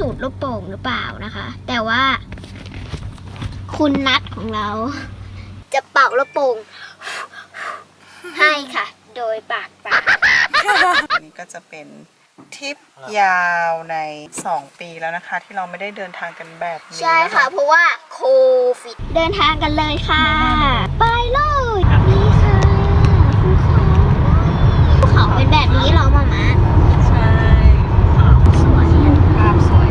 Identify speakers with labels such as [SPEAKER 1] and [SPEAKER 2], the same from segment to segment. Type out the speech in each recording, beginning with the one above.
[SPEAKER 1] มีที่สูดลูกโป่งหรือเปล่านะคะ แต่ว่า คุณนัดของเรา จะเป่าลูกโป่งให้ค่ะ โดยปากเปล่า
[SPEAKER 2] นี่ก็จะเป็นทริปยาวใน 2 ปีแล้วนะคะ ที่เราไม่ได้เดินทางกันแบบนี้
[SPEAKER 1] ใช่ค่ะ เพราะว่าโควิดเดินทางกันเลยค่ะ ไปเลยนี่ค่ะภูเขาภูเขาเป็นแบบนี้เหรอมามา
[SPEAKER 2] ใช่
[SPEAKER 1] สวยอะ
[SPEAKER 2] ภาพสวย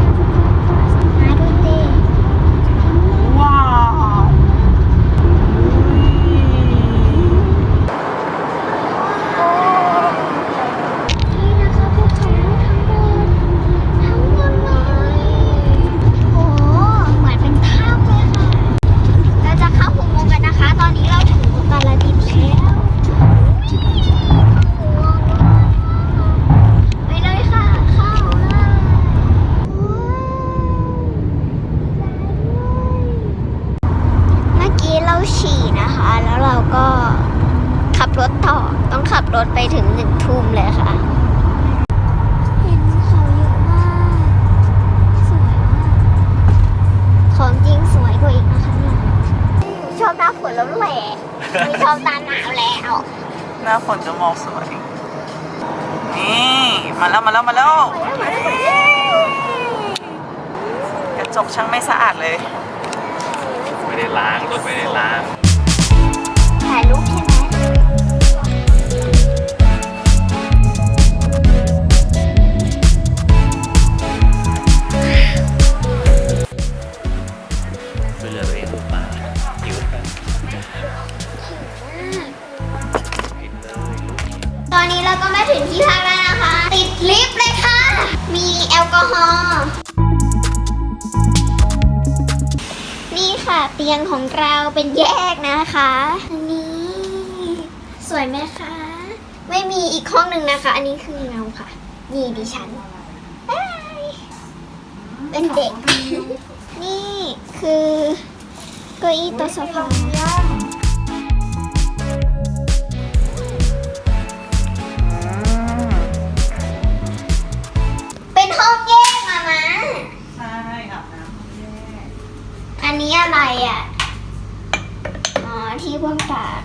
[SPEAKER 1] มาดูดิ
[SPEAKER 2] ว้าวอุ๊ย
[SPEAKER 1] นี่นะคะภูเขาทั้งหมดทั้งหมดเลยโอ้โหเหมือนเป็นถ้ำเลยค่ะ เราจะเข้าอุโมงค์กันนะคะ ตอนนี้เราถึงอุตรดิตถ์แล้วไปเลยค่ะ เข้าเลยเมื่อกี้เราฉี่นะคะ แล้วเราก็ขับรถต่อ ต้องขับรถไปถึงหนึ่งทุ่มเลยค่ะ เห็นเขาเยอะมาก สวยมาก ของจริงสวยกว่าอีกนะคะเนี่ยชอบหน้าฝนแล้วแหละ ไม่ชอบหน้าหนาวแล้ว
[SPEAKER 2] หน้าฝนจะมองสวย นี่ มาแล้วมาแล้วมาแล้วกระจกช่างไม่สะอาดเลย
[SPEAKER 3] ไม่ได้ล้างรถไม่ได้ล้าง
[SPEAKER 1] ถ่ายรูป
[SPEAKER 3] ก็
[SPEAKER 1] มาถึงที่พักแล้วนะคะ ติดลิฟต์เลยค่ะ มีแอลกอฮอล์นี่ค่ะเตียงของเราเป็นแยกนะคะอันนี้ สวยไหมคะ ไม่มีอีกห้องหนึ่งนะคะ อันนี้คือเงาค่ะนี่ดิฉันบายเป็นเด็ก นี่คือเก้าอี้โต๊ะโซฟา ห้องแยกมามา
[SPEAKER 2] ใช่อาบน้ำแยก
[SPEAKER 1] อันนี้อะไรอะ อ๋อ ที่พวกตาก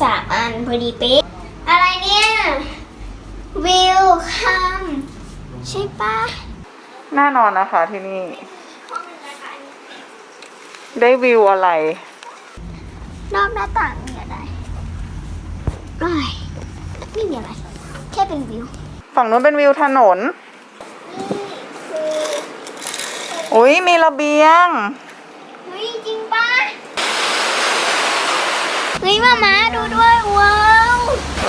[SPEAKER 1] สามอันพอดีเป๊ะ อะไรเนี่ย วิวคัมใช่ปะ
[SPEAKER 2] แน่นอนนะคะที่นี่ ได้วิวอะไร
[SPEAKER 1] นอกหน้าต่างมีอะไรเอ้ยไม่มีอะไร แค่เป็นวิว
[SPEAKER 2] ฝั่งนู้นเป็นวิวถนน
[SPEAKER 1] นี่ อุ้
[SPEAKER 2] ยมีระเบียง
[SPEAKER 1] เฮ้ยจริงปะเฮ้ยมามาดูด้วยว้าว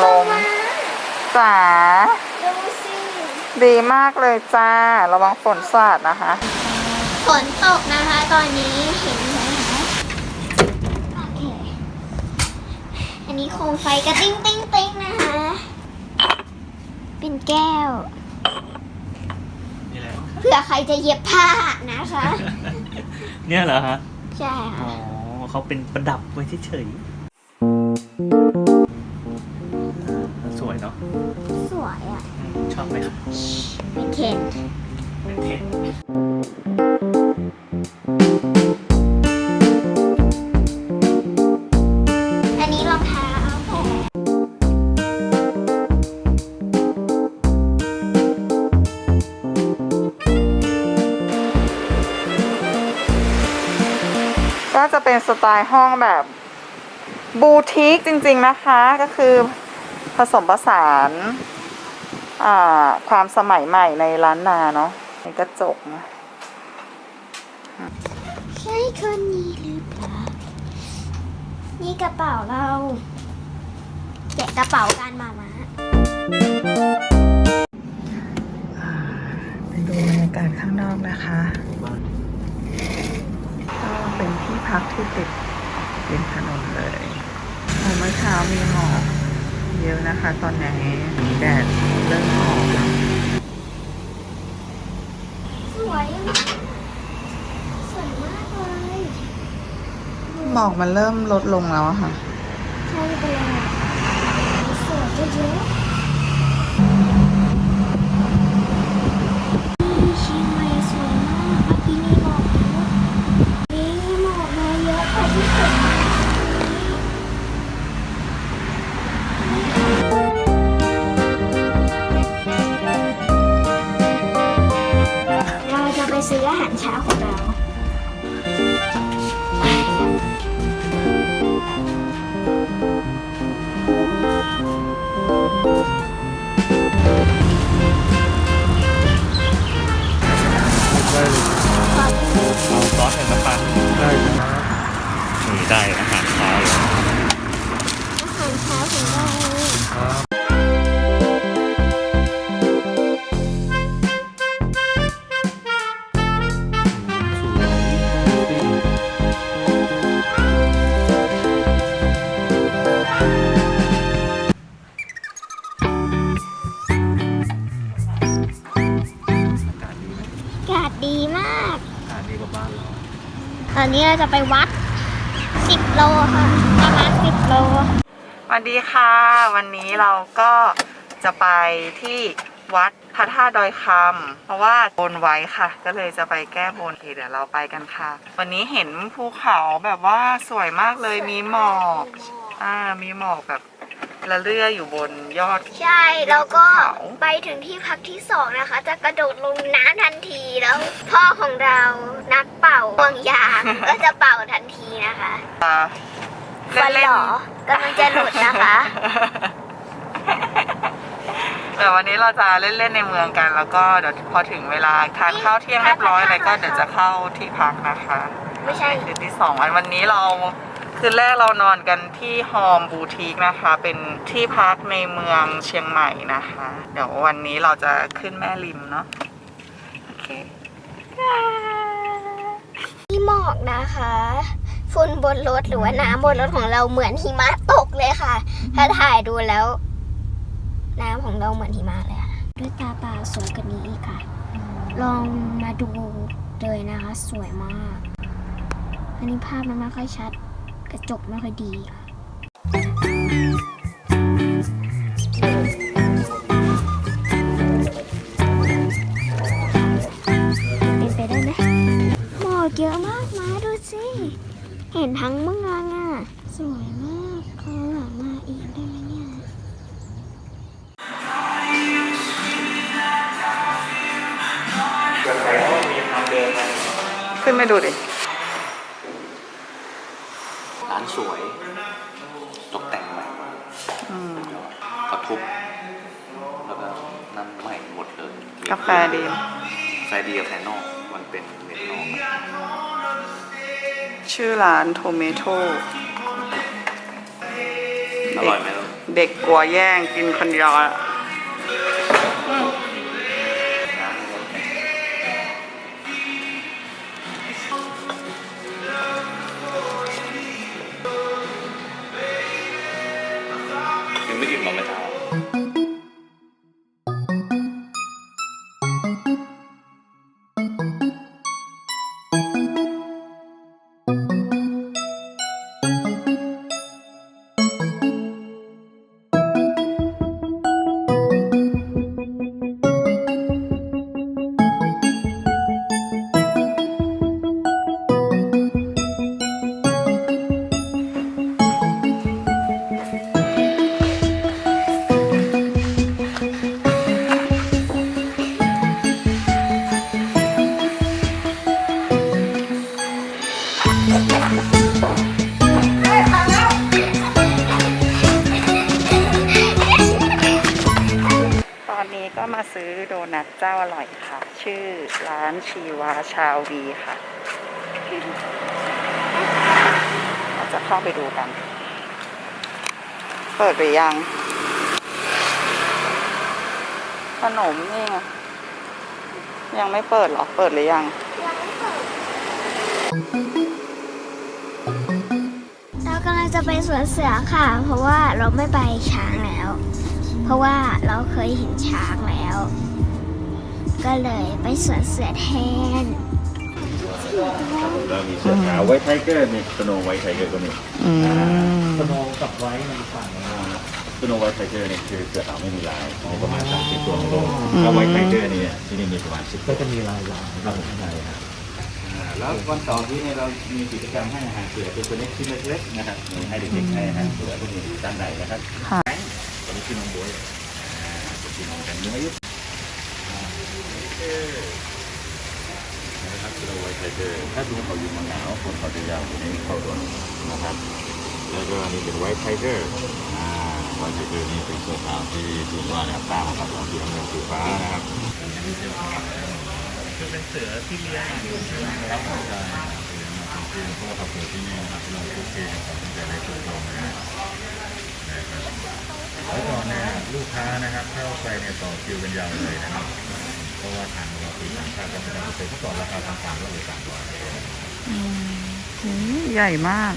[SPEAKER 2] ลม
[SPEAKER 1] มา
[SPEAKER 2] จ๋า
[SPEAKER 1] ดูสิ
[SPEAKER 2] ดีมากเลยจ้า ระวังฝนสาดนะคะ
[SPEAKER 1] ฝนตกนะคะ ตอนนี้เห็นไหมคะโอเคอันนี้โคมไฟกระติ้งติ้งติ้งนะคะ เป็นแก้ว
[SPEAKER 3] นี่แหละ
[SPEAKER 1] เผื่อใครจะเย็บผ้านะคะ
[SPEAKER 3] เนี่ยเหรอฮะ
[SPEAKER 1] ใช่
[SPEAKER 3] อ๋อ
[SPEAKER 1] ค่ะ
[SPEAKER 3] เขาเป็นประดับไว้เฉยๆสวยเนาะ
[SPEAKER 1] สวยอะ
[SPEAKER 3] อืมชอบไหมครับ
[SPEAKER 1] เป็นเคน
[SPEAKER 3] เป็นเทน
[SPEAKER 2] ไตล์ห้องแบบบูติกจริง ๆ นะคะ ก็คือผสมผสานอ่าความสมัยใหม่ในร้านนาเนาะในกระจกนะ
[SPEAKER 1] ใช่คนนี้หรือเปล่า นี่กระเป๋าเราแกะกระเป๋ากันมามา
[SPEAKER 2] ไปดูบรรยากาศข้างนอกนะคะ ก็เป็นที่พักที่ติดริมถนนเลยเมื่อเช้ามีหมอกเยอะนะคะ ตอนนี้แดดเริ่มออกแล้ว
[SPEAKER 1] สวยอะสวยมากเลย
[SPEAKER 2] หมอกมันเริ่มลดลงแล้วอะค่ะ
[SPEAKER 1] ใช่ไปเลยสวยเยอะ ของเรา
[SPEAKER 3] ได้เลยเอาซอสแทนน้ำปลาได้ครับนี่ได้อาหาร เรา
[SPEAKER 1] จะไปวัด 10 โลค่ะ ประมาณ 10 โล
[SPEAKER 2] สวัสดีค่ะ วันนี้เราก็จะไปที่วัดพระธาตุดอยคำเพราะว่าบนไว้ค่ะ ก็เลยจะไปแก้บนโอเคเดี๋ยวเราไปกันค่ะ วันนี้เห็นภูเขาแบบว่าสวยมากเลยมีหมอก อ่ามีหมอกแบบ ละเลื่ออยู่บนยอด
[SPEAKER 1] ใช่ แล้วก็
[SPEAKER 2] เขา
[SPEAKER 1] ไปถึงที่พักที่สองนะคะ จะกระโดดลงน้ำทันทีแล้ว พ่อของเรานักเป่าห่วงยางก็จะเป่าทันทีนะคะ
[SPEAKER 2] อ่า
[SPEAKER 1] ฟัน
[SPEAKER 2] เล่
[SPEAKER 1] ห
[SPEAKER 2] น
[SPEAKER 1] รอ
[SPEAKER 2] ๆ
[SPEAKER 1] กำลังจะหลุดนะคะ
[SPEAKER 2] แต่วันนี้เราจะเล่นๆในเมืองกัน แล้วก็เดี๋ยวพอถึงเวลาทานข้าวเที่ยงเรียบร้อยอะไรก็เดี๋ยวจะเข้าที่พักนะคะ
[SPEAKER 1] ไม่ใช่
[SPEAKER 2] คืนที่สองวันวันนี้เรา คืนแรกเรานอนกันที่ฮอมบูทีกนะคะ เป็นที่พักในเมืองเชียงใหม่นะคะ เดี๋ยววันนี้เราจะขึ้นแม่ริมเนาะโอเค
[SPEAKER 1] ที่หมอกนะคะฝุ่นบนรถหรือว่าน้ำบนรถของเราเหมือนหิมะตกเลยค่ะ ถ้าถ่ายดูแล้ว น้ำของเราเหมือนหิมะเลยค่ะด้วยตาเปล่าสวยกว่านี้อีกค่ะ ลองมาดูเลยนะคะ สวยมาก อันนี้ภาพมันไม่ค่อยชัด กระจกไม่ค่อยดีค่ะเป็นไปได้ไหมหมอกเยอะมากมาดูสิ เห็นทั้งเมืองอะ สวยมากเขาหลังมาอีกได้ไหมเนี่ย
[SPEAKER 2] ขึ้นไปดูดิ
[SPEAKER 4] ร้าน สวย ตกแต่งใหม่
[SPEAKER 2] อืม
[SPEAKER 4] เขาทุบแล้วก็นั่นใหม่หมดเลย
[SPEAKER 2] กาแฟดี
[SPEAKER 4] กาแฟดีกับแฟนอกมันเป็นเม็ดนอกอะ
[SPEAKER 2] ชื่อร้านโทเมโต
[SPEAKER 4] อร่อยไหมลูก
[SPEAKER 2] เด็กกลัวแย่งกินคนเดียวอะ ชีวาชาววีค่ะเราจะเข้าไปดูกัน เปิดหรือยัง ขนมนี่ไงยังไม่เปิดหรอ เปิดหรือยัง
[SPEAKER 1] เรากำลังจะไปสวนเสือค่ะ เพราะว่าเราไม่ไปช้างแล้ว เพราะว่าเราเคยเห็นช้างแล้ว ก็เลยไปสวนเสือแทน
[SPEAKER 5] เรามีเสือขาวไวท์ไทเกอร์มีสโนไวท์ไทเกอร์ก็มี
[SPEAKER 2] อืม
[SPEAKER 3] สโนว์กับไว้มันฝั่งนะ
[SPEAKER 5] สโนไวท์ไทเกอร์นี่คือเสือขาวไม่มีลายมีประมาณ30ตัวของโลกถ้าไวท์ไทเกอร์นี่เนี่ยที่นี่มีประมาณ10
[SPEAKER 3] ก็
[SPEAKER 5] ตัว
[SPEAKER 3] จะมีลายลาย
[SPEAKER 5] ครับผมใช่ครับอ่าแล้ววันเสาร์ที่เนี่ยเรามีกิจกรรมให้อาหารเสือเป็นตัวเล็กชิ้นเล็กๆนะครับมีให้เด็กๆให้อาหารเสือพวกนี้อยู่ด้านในนะครับ
[SPEAKER 2] ค่ะ
[SPEAKER 5] ตัวนี้ชื่อน้องบ๊วยอ่าเป็นพี่น้องกันเนื้ อยุบอ่านี่คือนะครับเรียกว่าไวท์ไทเกอร์ถ้าดูเขาอยู่เมืองหนาวคนเขาจะยาวกว่านี้เข้าตัวนะครับ แล้วก็อันนี้เป็นไวท์ไทเกอร์อ่าไวท์ไทเกอร์นี่เป็นเสื้อขาวที่ดูว่านะครับตาของเขาสีน้ำเงินสีฟ้านะครับ
[SPEAKER 3] คือเป็นเสือที่เลี้ยง
[SPEAKER 5] ครับผมใช่จริงๆเพราะว่าเขาเกิดที่นี่นะครับเราคุกคีกับเขาตั้งแต่เล็กจนโตนะครับนะครับแล้วก่อนเนี่ยลูกค้านะครับเข้าไปเนี่ยต่อคิวกันยาวเลยนะครับ เพราะว่าทางเราคือต่างชาติก็ไม่ต้องไปเมื่อก่อนราคาต่างๆก็เลยต่างกว่า
[SPEAKER 2] อืมใหญ่มาก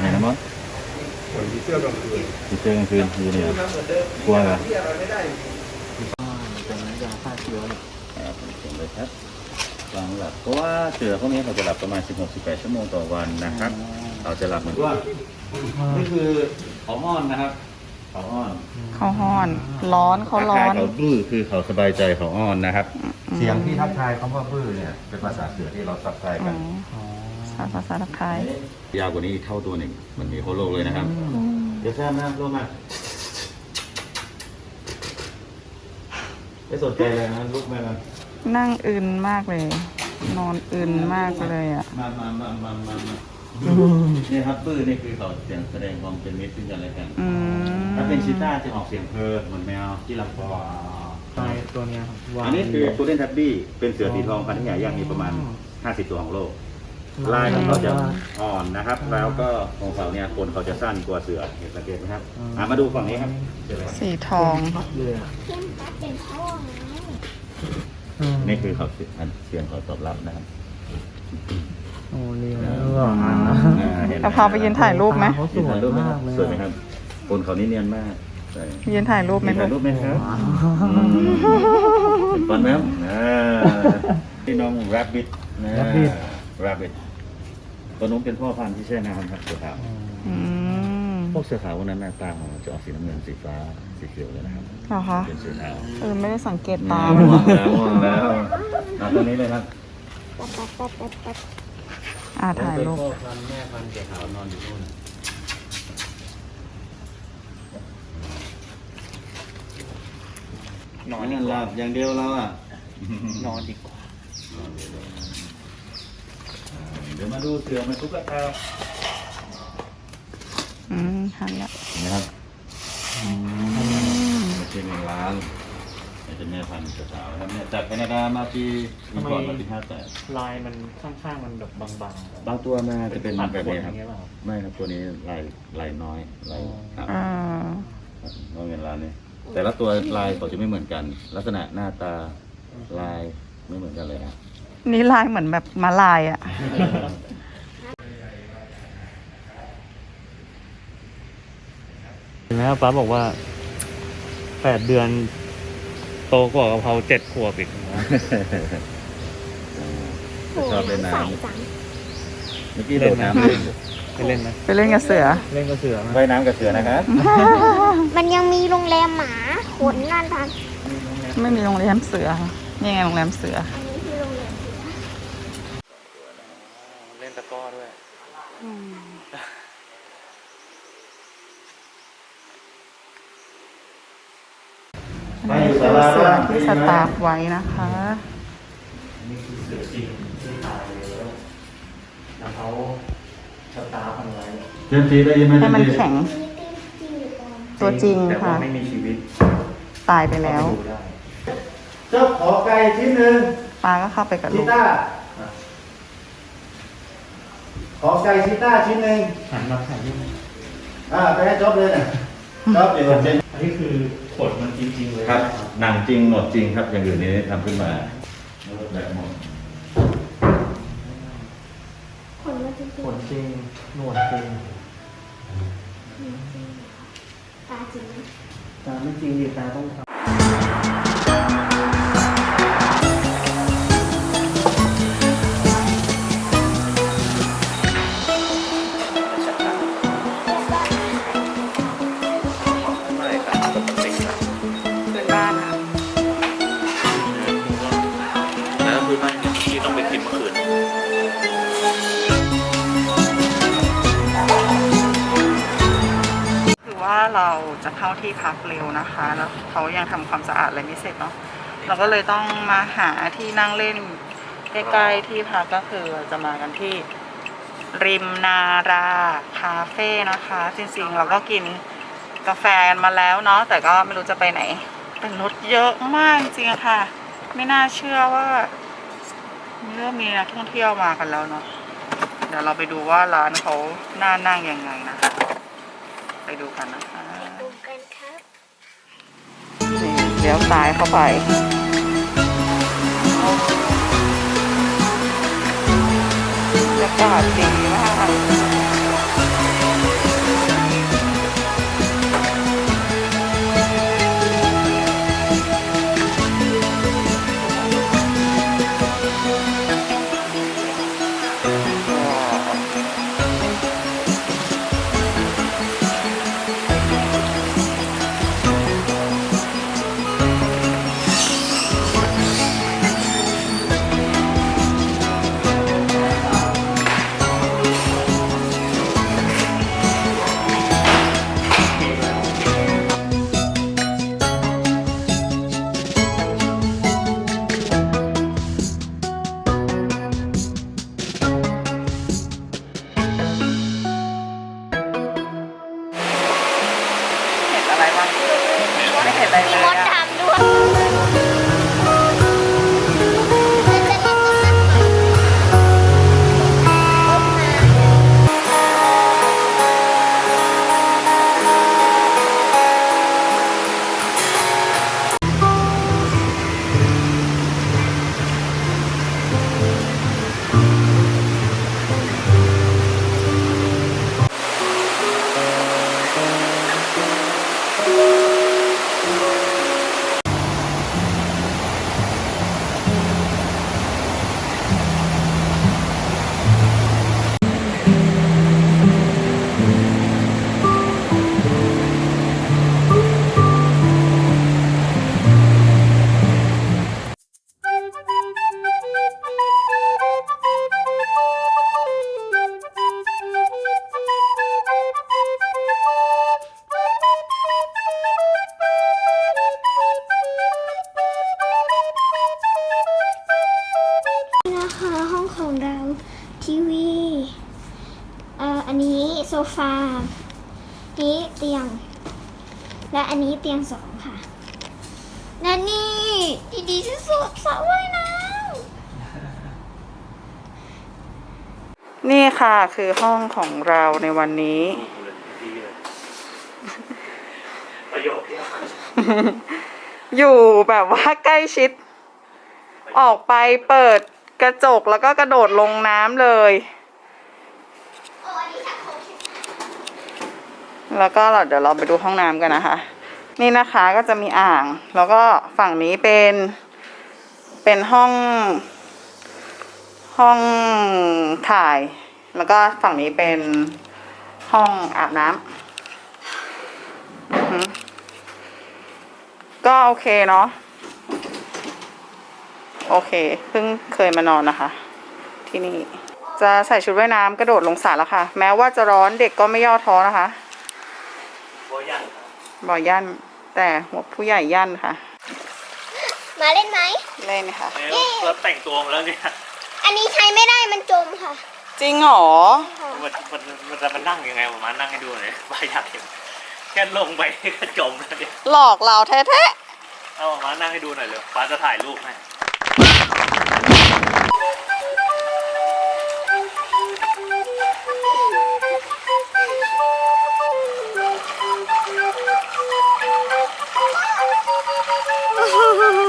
[SPEAKER 5] ไหนนะมั้งผีเสื้อกลางคืนผีเสื้อกลางคืนอยู่เนี่ยกลัวเหรอครับผมเขียนเลยครับ วางหลับเพราะว่าเสือพวกนี้เขาจะหลับประมาณ 16-18 ชั่วโมงต่อวันนะครับเขาจะหลับเหมือนว่านี่คือเขาอ้อนนะครับเขาอ้อน
[SPEAKER 2] เขาห้อน ร้อนเขาร้อน
[SPEAKER 5] เขาบื้อคือเขาสบายใจเขาอ้อนนะครับ เสียงที่ทักทายคำว่าบื้อเนี่ยเป็นภาษาเสือที่เราทักทายกัน
[SPEAKER 2] ภาษาภาษาทักทาย
[SPEAKER 5] ยาวกว่านี้อีกเท่าตัวหนึ่งมันมีโคโลกเลยนะครับเดี๋ยวแซมนะลงมาไม่สนใจเลยนะลุกมามา
[SPEAKER 2] นั่งอึนมากเลย นอนอึนมากเลยอะ
[SPEAKER 5] มามามามามามานี่ครับบื้อนี่คือเขาเสียงแสดงความเป็นมิตรซึ่งกันและกัน
[SPEAKER 2] อืม
[SPEAKER 5] ถ้าเป็นชีต้าจะออกเสียงเพอเหมือนแมวที่ลำคอ
[SPEAKER 3] ตายตัวเนี้ยครับวาง
[SPEAKER 5] อันนี้คือตูเดนทับบี้เป็นเสือสีทองพันธุ์ใหญ่ย่างมีประมาณ 50 ตัวของโลก ลายของเขาจะอ่อนนะครับ แล้วก็ของเขาเนี่ยคนเขาจะสั้นกว่าเสือเห็นสังเกตไหมครับอะมาดูฝั่งนี้ครับ
[SPEAKER 2] สีทอง
[SPEAKER 3] เลยอะ
[SPEAKER 1] เข้มปัดเป็นพ่อไง
[SPEAKER 5] นี่คือเขาเสียงเสียงเขาตอบรับนะครับ
[SPEAKER 3] โอ้เรียว
[SPEAKER 5] อ่า
[SPEAKER 3] แล้ว
[SPEAKER 5] เห็นหม
[SPEAKER 2] จะพาไปยืนถ่ายรูปไหม
[SPEAKER 3] เขาส
[SPEAKER 5] ยืน
[SPEAKER 3] ว
[SPEAKER 5] ถ่ายยรูปไหมค
[SPEAKER 3] มา
[SPEAKER 5] รั
[SPEAKER 3] ก
[SPEAKER 5] บ
[SPEAKER 3] เลย
[SPEAKER 5] สวยไหมครับคนเขานี่เนียนมากใช่
[SPEAKER 2] ยืนถ่ายรูปไหม
[SPEAKER 5] มี
[SPEAKER 2] ลู
[SPEAKER 5] ถ่าย
[SPEAKER 2] ก
[SPEAKER 5] รูปไหมครับฟันไหมครับอ่าพี่น้อง rabbit นะ rabbit ตัวนู้นเป็นพ่อพันธุ์ที่แช่น้ำครับเสือขาว
[SPEAKER 2] อืม
[SPEAKER 5] พวกเสือขาวพวกนั้นหน้าตาของมันจะออกสีน้ำเงินสีฟ้าสีเขียวเลยนะครับ
[SPEAKER 2] เหรอคะ
[SPEAKER 5] เป็นเสือขาว
[SPEAKER 2] เออไม่ได้สังเกตตา
[SPEAKER 5] ง่วงแล้วง่วงแล้วอะตัวนี้เลยครับ
[SPEAKER 1] ปัดปัดปัดปัดปัด
[SPEAKER 2] อ่าถ่ายรูป
[SPEAKER 5] พ่อพันธุ์แม่พันธุ์เสือขาวนอนอยู่นู่น
[SPEAKER 3] นอน
[SPEAKER 5] นอนหลับอย่างเดียวเราอะ
[SPEAKER 3] นอนดีกว่า
[SPEAKER 5] เดี๋ยวมาดูเสือมาตุ๊กตา
[SPEAKER 2] อืมหันละ
[SPEAKER 5] นะครับมาเชียงเมืองล้างนี่เป็นแม่พันธุ์เสือขาวนะครับเนี่ยจากแคนาดามาปีปีก่อนมาปีห้าแปด
[SPEAKER 3] ลายมันข้างๆมันแบบบาง
[SPEAKER 5] บางตัวมาจะเป็น
[SPEAKER 3] ปัด
[SPEAKER 5] แบบ
[SPEAKER 3] ขน
[SPEAKER 5] นี้
[SPEAKER 3] อ
[SPEAKER 5] ครับ
[SPEAKER 3] ย่างเงี้ยเปล่า
[SPEAKER 5] ไม่ครับตัวนี้ลายลายน้อยลายครับ
[SPEAKER 2] อ่า
[SPEAKER 5] น้อยเงินล้านนี่แต่ละตัวลายเขาจะไม่เหมือนกัน ลักษณะหน้าตาลายไม่เหมือนกันเลยนะ
[SPEAKER 2] นี่ลายเหมือนแบบมาลายอะ
[SPEAKER 3] เห็ นไหมครับป้าบอกว่าแปดเดือนโตกว่ากะเพราเจ็ดขวบอีกนะ
[SPEAKER 5] ชอบเล่นน้
[SPEAKER 1] ใส่จังำ
[SPEAKER 5] เมื่อกี้โดดน้ำเล่น
[SPEAKER 3] ไปเล่นไหม
[SPEAKER 2] ไปเล่นกับเสือ
[SPEAKER 3] เล่นกระเสือไหม
[SPEAKER 5] ว่ายน้ำกับเสือนะครับ
[SPEAKER 1] มันยังมีโรงแรมหมาขนนั่นทัน
[SPEAKER 2] ไม่มีโรงแรมเสือค่ะนี่ไงโรงแรมเสือ
[SPEAKER 1] อันนี้คือโรงแรม
[SPEAKER 3] เล่นตะกร้อด้วย
[SPEAKER 2] อันนี้ คือเสือที่สตาร์ฟไว้นะคะ
[SPEAKER 3] นี่คือเสือจริงที่ตายแล้วแล้วเขาสตาร์ฟมันไว้
[SPEAKER 5] เจมซีได้ยินไหม
[SPEAKER 2] ให้มันแข็ง
[SPEAKER 1] มีตีนจีบอล
[SPEAKER 2] ตัวจริง
[SPEAKER 3] แต่ว่า
[SPEAKER 2] ค่ะ
[SPEAKER 3] ไม่มีชีวิต
[SPEAKER 2] ตายไปแล้ว
[SPEAKER 3] ดูได้
[SPEAKER 5] เจ้าขอไก่ชิ้นหนึ่ง
[SPEAKER 2] ปลาก็เข้าไปกับ
[SPEAKER 5] ชิ
[SPEAKER 2] ลูก
[SPEAKER 5] ต้า ขอไก่ชิต้าชิ้นหนึ่ง
[SPEAKER 3] หันมาถ่ายรูป
[SPEAKER 5] อ่าไปให้จอบเลยนะ จอบเดี๋ยวเจน
[SPEAKER 3] อันนี้คือขนมันจริงๆเลย
[SPEAKER 5] ครับหนังจริงหนวดจริงครับ อย่างอื่นนี้ทำขึ้นมาแบบหมด
[SPEAKER 1] ขนมันจริง
[SPEAKER 3] ขนจริงหนวดจริง
[SPEAKER 1] ตาจริง
[SPEAKER 3] ตาไม่จริงดิตาต้องทำ
[SPEAKER 2] เข้ากเร็วนะคะ แล้วเขายังทำความสะอาดอะไรไม่เสร็จเนาะเราก็เลยต้องมาหาที่นั่งเล่นใกล้ๆที่พักก็คือจะมากันที่ริมนาราคาเฟ่นะคะ จริงๆ เราก็กินกาแฟกันมาแล้วเนาะแต่ก็ไม่รู้จะไปไหนแต่รถเยอะมากจริงค่ะ ไม่น่าเชื่อว่าเริ่มมีนักท่องเที่ยวมากันแล้วเนาะเดี๋ยวเราไปดูว่าร้านเขาน่านั่งยังไงนะคะ ไปดูกันนะคะ เลี้ยวซ้ายเข้าไปบรรยากาศดีมาก
[SPEAKER 1] คือ
[SPEAKER 2] ห้องของเราในวันนี้
[SPEAKER 3] ประโยค
[SPEAKER 2] อยู่แบบว่าใกล้ชิด ออกไปเปิดกระจกแล้วก็กระโดดลงน้ำเลย แล้วก็เราเดี๋ยวเราไปดูห้องน้ำกันนะคะ นี่นะคะก็จะมีอ่าง แล้วก็ฝั่งนี้เป็น เป็นห้อง ห้องถ่าย แล้วก็ฝั่งนี้เป็นห้องอาบน้ำอือหือก็โอเคเนาะโอเค เพิ่งเคยมานอนนะคะ ที่นี่ จะใส่ชุดว่ายน้ำกระโดดลงสระแล้วค่ะ แม้ว่าจะร้อนเด็กก็ไม่ย่อท้อนะคะ
[SPEAKER 3] โบยัง
[SPEAKER 2] บ่อยั่นแต่หัวผู้ใหญ่ยั่นค่ะ
[SPEAKER 1] มาเล่นไหม
[SPEAKER 2] เล่นค่ะ
[SPEAKER 3] แล้วเราแต่งตัวมาแล้วเนี่ย
[SPEAKER 1] อันนี้ใช้ไม่ได้มันจมค่ะ
[SPEAKER 2] จริงเหรอ
[SPEAKER 3] มันมันมันจะมานั่งยังไงผมมานั่งให้ดูหน่อยบ้าอยากเห็นแค่ลงไปก็จมแล้วเนี่ย
[SPEAKER 2] หลอกเราแท้
[SPEAKER 3] เอามานั่งให้ดูหน่อยเร็วฟ้าจะถ่ายรูปให้
[SPEAKER 1] วั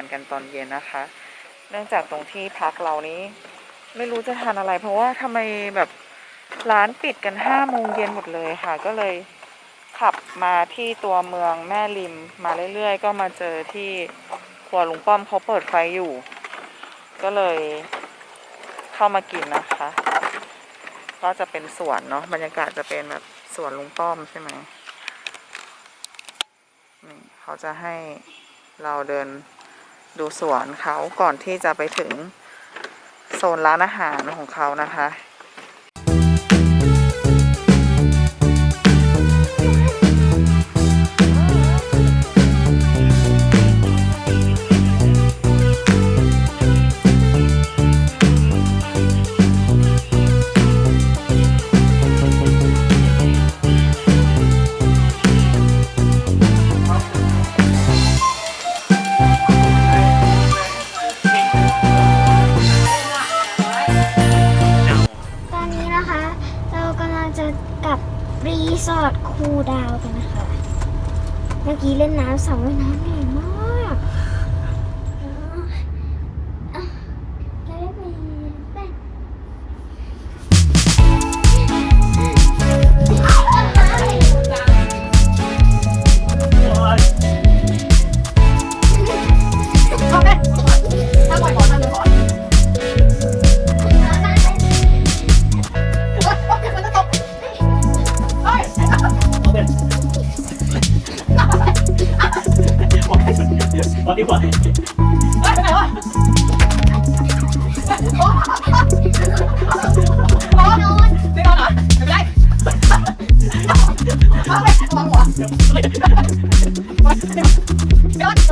[SPEAKER 1] าน
[SPEAKER 2] กันตอนเย็นนะคะ เนื่องจากตรงที่พักเรานี้ ไม่รู้จะทานอะไร เพราะว่าทำไมแบบร้านปิดกันห้าโมงเย็นหมดเลยค่ะ ก็เลยขับมาที่ตัวเมืองแม่ริมมาเรื่อยๆ ก็มาเจอที่ครัวลุงป้อมเขาเปิดไฟอยู่ ก็เลยเข้ามากินนะคะ ก็จะเป็นสวนเนาะบรรยากาศจะเป็นแบบสวนลุงป้อมใช่ไหมนี่เขาจะให้เราเดิน ดูสวนเขาก่อนที่จะไปถึงโซนร้านอาหารของเขานะคะ
[SPEAKER 1] ผู้ดาวกันนะคะ เมื่อกี้เล่นน้ำสระว่ายน้ำเหนื่อยมาก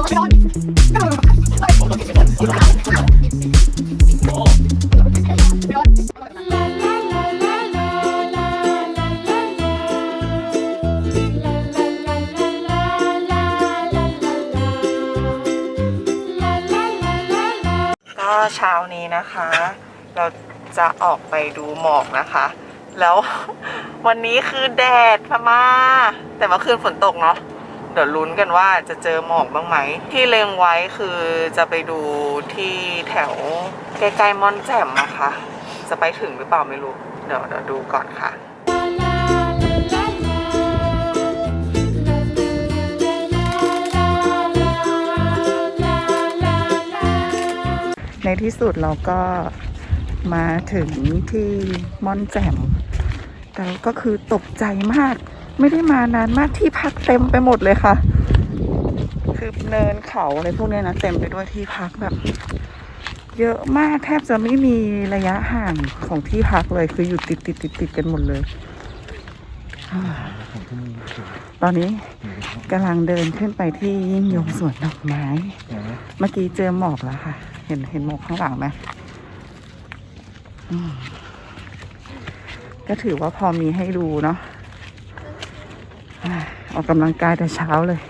[SPEAKER 2] ก็เช้านี้นะคะ เราจะออกไปดูหมอกนะคะ แล้ววันนี้คือแดดพม่าแต่เมื่อคืนฝนตกเนาะ ดี๋ยวลุ้นกันว่าจะเจอหมอกบ้างไหม ที่เล็งไว้คือจะไปดูที่แถวใกล้ๆม่อนแจ่มนะคะ จะไปถึงหรือเปล่าไม่รู้ เดี๋ยวเดี๋ยวดูก่อนค่ะในที่สุดเราก็มาถึงที่ม่อนแจ่มแต่ก็คือตกใจมาก ไม่ได้มานานมากที่พักเต็มไปหมดเลยค่ะ คือเนินเขาอะไรพวกนี้นะเต็มไปด้วยที่พักแบบ เยอะมากแทบจะไม่มีระยะห่างของที่พักเลยคืออยู่ติดติดติดติดกันหมดเลย ตอนนี้กำลังเดินขึ้นไปที่ยิ่งยงสวนดอกไม้ เมื่อกี้เจอหมอกแล้วค่ะ เห็นเห็นหมอกข้างหลังไหมก็ถือว่าพอมีให้ดูเนาะ อ่าออกกำลังกายแต่เช้าเลย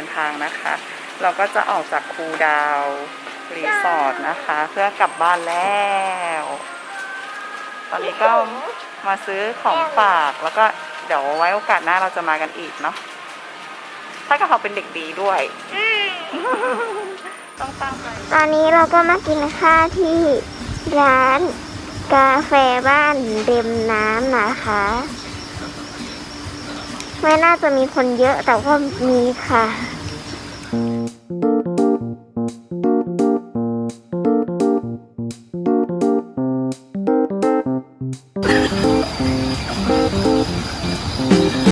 [SPEAKER 2] ดินทางนะคะ เราก็จะออกจากคูดาวรีสอร์ทนะคะ เพื่อกลับบ้านแล้ว ตอนนี้ก็มาซื้อของฝากแล้วก็เดี๋ยวไว้โอกาสหน้าเราจะมากันอีกเนาะถ้ากับเขาเป็นเด็กดีด้วยต้องตั้งใจ
[SPEAKER 1] ตอนนี้เราก็มากินข้าวที่ร้านกาแฟบ้านเดมน้ำนะคะ ไม่น่าจะมีคนเยอะแต่ก็มีค่ะ